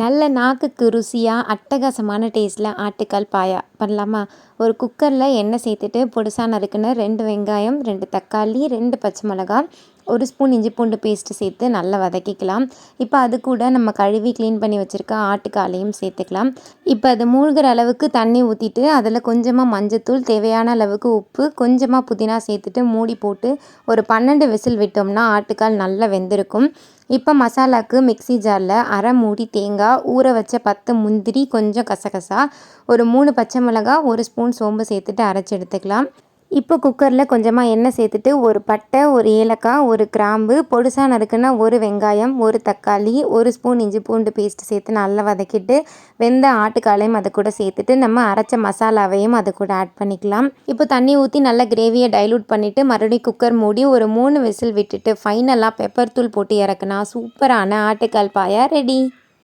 நல்ல நாக்குக்கு ருசியாக அட்டகாசமான டேஸ்ட்டில் ஆட்டுக்கால் பாயா. பண்ணலாமா? ஒரு குக்கரில் எண்ணெய் சேர்த்துட்டு பொடுசாக நறுக்குன்னு ரெண்டு வெங்காயம் ரெண்டு தக்காளி ரெண்டு பச்சை மிளகா ஒரு ஸ்பூன் இஞ்சி பூண்டு பேஸ்ட்டு சேர்த்து நல்லா வதக்கிக்கலாம். இப்போ அது கூட நம்ம கழுவி க்ளீன் பண்ணி வச்சுருக்க ஆட்டுக்காலையும் சேர்த்துக்கலாம். இப்போ அது மூழ்கிற அளவுக்கு தண்ணி ஊற்றிட்டு அதில் கொஞ்சமாக மஞ்சத்தூள் தேவையான அளவுக்கு உப்பு கொஞ்சமாக புதினா சேர்த்துட்டு மூடி போட்டு ஒரு பன்னெண்டு விசில் விட்டோம்னா ஆட்டுக்கால் நல்லா வெந்திருக்கும். இப்போ மசாலாவுக்கு மிக்ஸி ஜாரில் அரை மூடி தேங்காய் ஊற வச்ச பத்து முந்திரி கொஞ்சம் கசகசா ஒரு மூணு பச்சை மிளகா ஒரு ஸ்பூன் சோம்பு சேர்த்துட்டு அரைச்சி எடுத்துக்கலாம். இப்போ குக்கரில் கொஞ்சமாக எண்ணெய் சேர்த்துட்டு ஒரு பட்டை ஒரு ஏலக்காய் ஒரு கிராம்பு பொடுசாக நறுக்குன்னா ஒரு வெங்காயம் ஒரு தக்காளி ஒரு ஸ்பூன் இஞ்சி பூண்டு பேஸ்ட் சேர்த்து நல்லா வதக்கிட்டு வெந்த ஆட்டுக்காலையும் அதை கூட சேர்த்துட்டு நம்ம அரைச்ச மசாலாவையும் அதை கூட ஆட் பண்ணிக்கலாம். இப்போ தண்ணி ஊற்றி நல்லா கிரேவியை டைலூட் பண்ணிவிட்டு மறுபடியும் குக்கர் மூடி ஒரு மூணு விசில் விட்டுட்டு ஃபைனலாக பெப்பர் தூள் போட்டு இறக்குனா சூப்பரான ஆட்டுக்கால் பாயா ரெடி